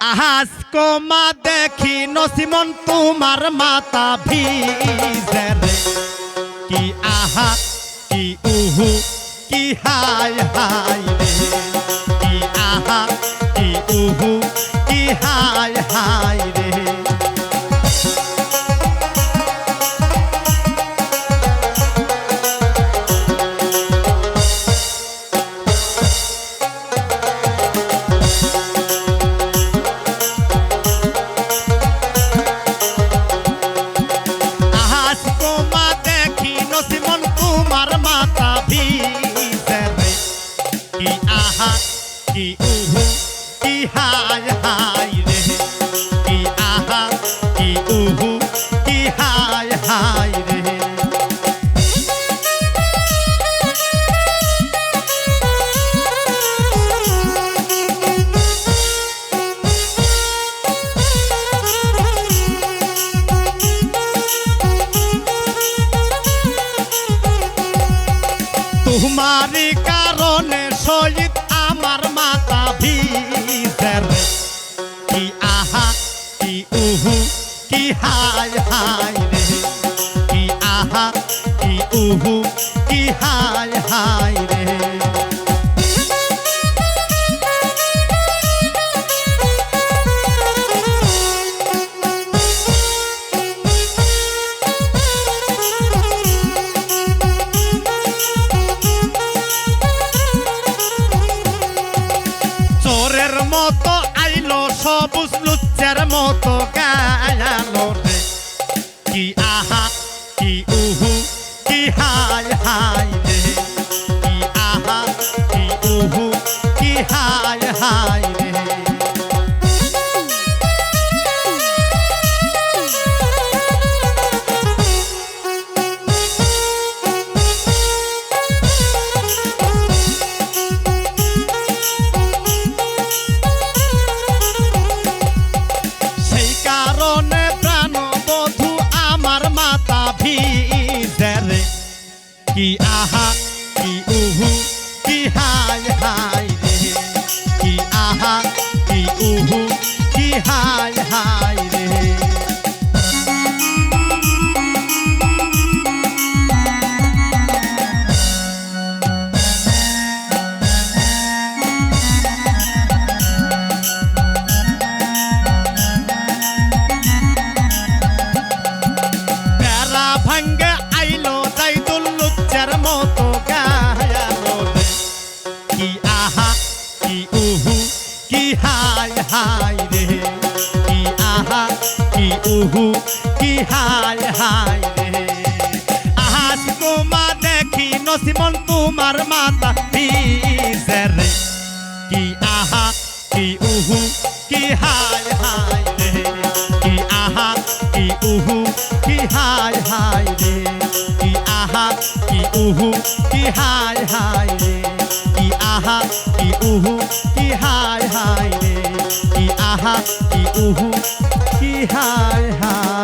আহাজ কমা দেখি নসিমন তোমার মাতা ভিজে কি আহা, কি উহু, কি হাই হাই কি আহা, কি উহু, কি হাই হাই রে। আহা কি উহু কি হাই হাই রে কি আহা কি উহু কি হাই হাই রে তোমারই কারণে শহীদ হাই হাই রে। কি আহা, কি উহু কি হাই হাই রে। চোরের মতো আইলো সবুজ লুচ্চের মতো। কি উহু কি হাই হাই রে? কি আহা কি কি আহা, কি উহু, কি হাই হাই রে। কি আহা, কি উহু, কি হাই হাই রে। কি আহা, কি উহু, কি হাই হাই রে। কি আহা, কি উহু, কি হাই হাই রে। আহাস তোমা দেখি নসিমন তোমার মাতা ভিজে রে। কি আহা, কি উহু, কি হাই হাই রে। কি আহা, কি উহু, কি হাই হাই রে। কি আহা, কি উহু, কি হাই হাই রে। কি আহা, কি উহু, কি হায় হায় রে। কি আহা, কি উহু, কি হায় হাই